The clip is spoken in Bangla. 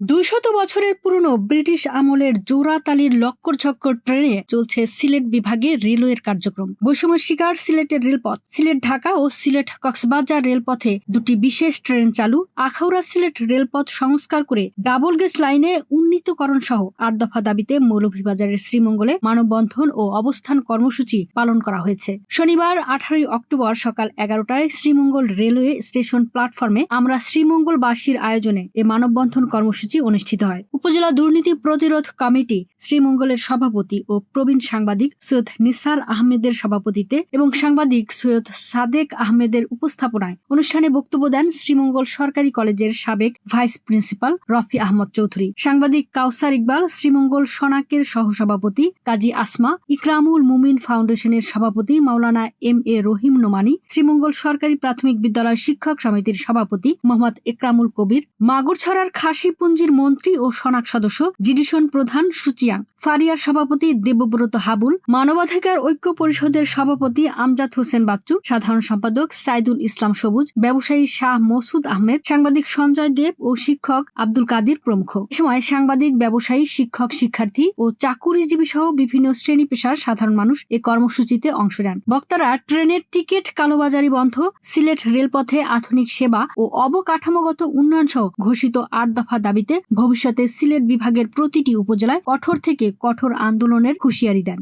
দুইশত বছরের পুরনো ব্রিটিশ আমলের জোড়াতালির লক্কর ছক্কর ট্রেনে চলছে সিলেট বিভাগে রেলওয়ের কার্যক্রম। বৈষম্যের শিকার সিলেটের রেলপথ। সিলেট ঢাকা ও সিলেট কক্সবাজার রেলপথে দুটি বিশেষ ট্রেন চালু। আখাউড়া সিলেট রেলপথ সংস্কার করে ডাবল গেজ লাইনে উন্নীতকরণ সহ আট দফা দাবিতে মৌলভীবাজারের শ্রীমঙ্গলে মানববন্ধন ও অবস্থান কর্মসূচি পালন করা হয়েছে। শনিবার, আঠারোই অক্টোবর সকাল এগারোটায় শ্রীমঙ্গল রেলওয়ে স্টেশন প্ল্যাটফর্মে আমরা শ্রীমঙ্গলবাসীর আয়োজনে এ মানববন্ধন কর্মসূচি অনুষ্ঠিত হয়। উপজেলা দুর্নীতি প্রতিরোধ কমিটি শ্রীমঙ্গলের সভাপতি ও প্রবীণ সাংবাদিক সৈয়দ নিসার আহমেদের সভাপতিত্বে এবং সাংবাদিক সৈয়দ সাদেক আহমেদের উপস্থাপনায় অনুষ্ঠানে বক্তব্য দেন শ্রীমঙ্গল সরকারি কলেজের সাবেক ভাইস প্রিন্সিপাল রফি আহমদ চৌধুরী। সাংবাদিক কাউসার ইকবাল শ্রীমঙ্গল সনাকের সহসভাপতি কাজী আসমা, ইকরামুল মুমিন ফাউন্ডেশনের সভাপতি মাওলানা এম এ রহিম নোমানি, শ্রীমঙ্গল সরকারি প্রাথমিক বিদ্যালয় শিক্ষক সমিতির সভাপতি মোহাম্মদ একরামুল কবির, মাগুরছড়ার খাসিপুঞ্জির মন্ত্রী ও সনাক সদস্য জিডিশন প্রধান সুচিয়াং। ফারিয়ার সভাপতি দেবব্রত হাবুল, মানবাধিকার ঐক্য পরিষদের সভাপতি আমজাদ হোসেন বাচ্চু, সাধারণ সম্পাদক সাইদুল ইসলাম সবুজ, ব্যবসায়ী শাহ মসুদ আহমেদ, সাংবাদিক সঞ্জয় দেব ও শিক্ষক আব্দুল কাদির প্রমুখ। এ সময় সাংবাদিক, ব্যবসায়ী, শিক্ষক, শিক্ষার্থী ও চাকুরিজীবী সহ বিভিন্ন শ্রেণি পেশার সাধারণ মানুষ এ কর্মসূচিতে অংশ নেন। বক্তারা ট্রেনের টিকিট, কালোবাজারি বন্ধ, সিলেট রেলপথে আধুনিক সেবা ও অবকাঠামোগত উন্নয়ন সহ ঘোষিত আট দফা দাবিতে ভবিষ্যতে সিলেট বিভাগের প্রতিটি উপজেলায় কঠোর থেকে কঠোর আন্দোলনের হুঁশিয়ারি দেন।